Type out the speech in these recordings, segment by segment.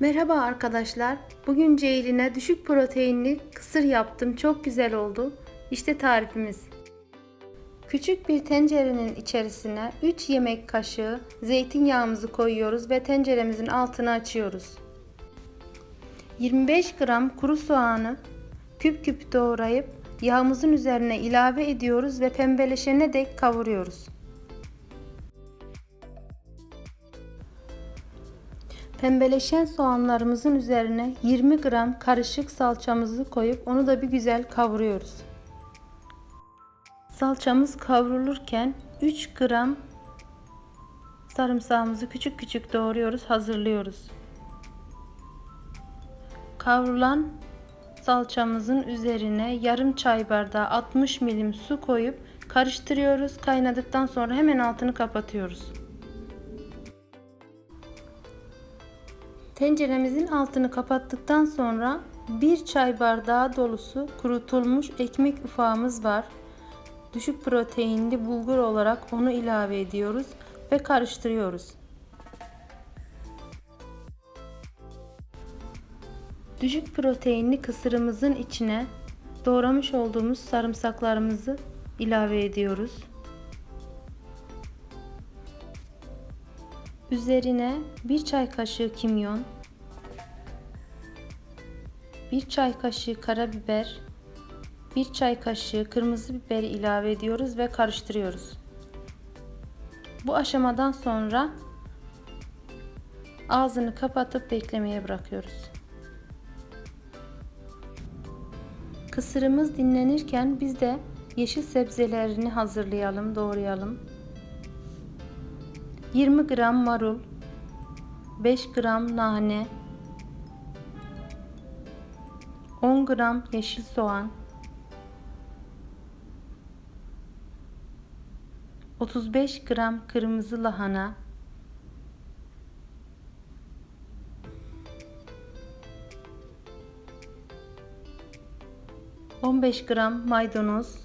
Merhaba arkadaşlar. Bugün Ceylin'e düşük proteinli kısır yaptım. Çok güzel oldu. İşte tarifimiz. Küçük bir tencerenin içerisine 3 yemek kaşığı zeytinyağımızı koyuyoruz ve tenceremizin altını açıyoruz. 25 gram kuru soğanı küp küp doğrayıp yağımızın üzerine ilave ediyoruz ve pembeleşene dek kavuruyoruz. Pembeleşen soğanlarımızın üzerine 20 gram karışık salçamızı koyup onu da bir güzel kavuruyoruz. Salçamız kavrulurken 3 gram sarımsağımızı küçük küçük doğruyoruz, hazırlıyoruz. Kavrulan salçamızın üzerine yarım çay bardağı 60 milim su koyup karıştırıyoruz. Kaynadıktan sonra hemen altını kapatıyoruz. Tenceremizin altını kapattıktan sonra bir çay bardağı dolusu kurutulmuş ekmek ufağımız var. Düşük proteinli bulgur olarak onu ilave ediyoruz ve karıştırıyoruz. Düşük proteinli kısırımızın içine doğramış olduğumuz sarımsaklarımızı ilave ediyoruz. Üzerine bir çay kaşığı kimyon, bir çay kaşığı karabiber, bir çay kaşığı kırmızı biberi ilave ediyoruz ve karıştırıyoruz. Bu aşamadan sonra ağzını kapatıp beklemeye bırakıyoruz. Kısırımız dinlenirken biz de yeşil sebzelerini hazırlayalım, doğrayalım. 20 gram marul, 5 gram nane, 10 gram yeşil soğan, 35 gram kırmızı lahana, On beş gram maydanoz,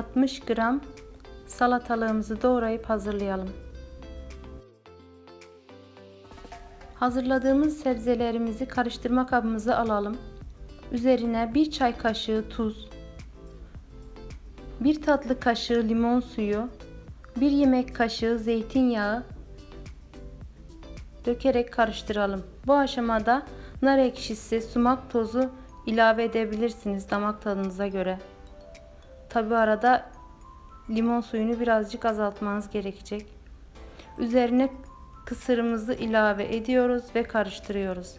60 gram salatalığımızı doğrayıp hazırlayalım. Hazırladığımız sebzelerimizi karıştırma kabımıza alalım. Üzerine 1 çay kaşığı tuz, 1 tatlı kaşığı limon suyu, 1 yemek kaşığı zeytinyağı dökerek karıştıralım. Bu aşamada nar ekşisi, sumak tozu ilave edebilirsiniz damak tadınıza göre. Tabi arada limon suyunu birazcık azaltmanız gerekecek. Üzerine kısırımızı ilave ediyoruz ve karıştırıyoruz.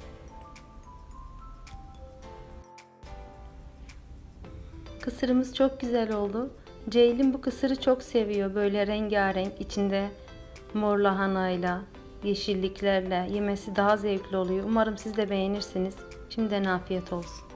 Kısırımız çok güzel oldu. Ceylin bu kısırı çok seviyor. Böyle rengarenk içinde mor lahanayla, yeşilliklerle yemesi daha zevkli oluyor. Umarım siz de beğenirsiniz. Şimdiden afiyet olsun.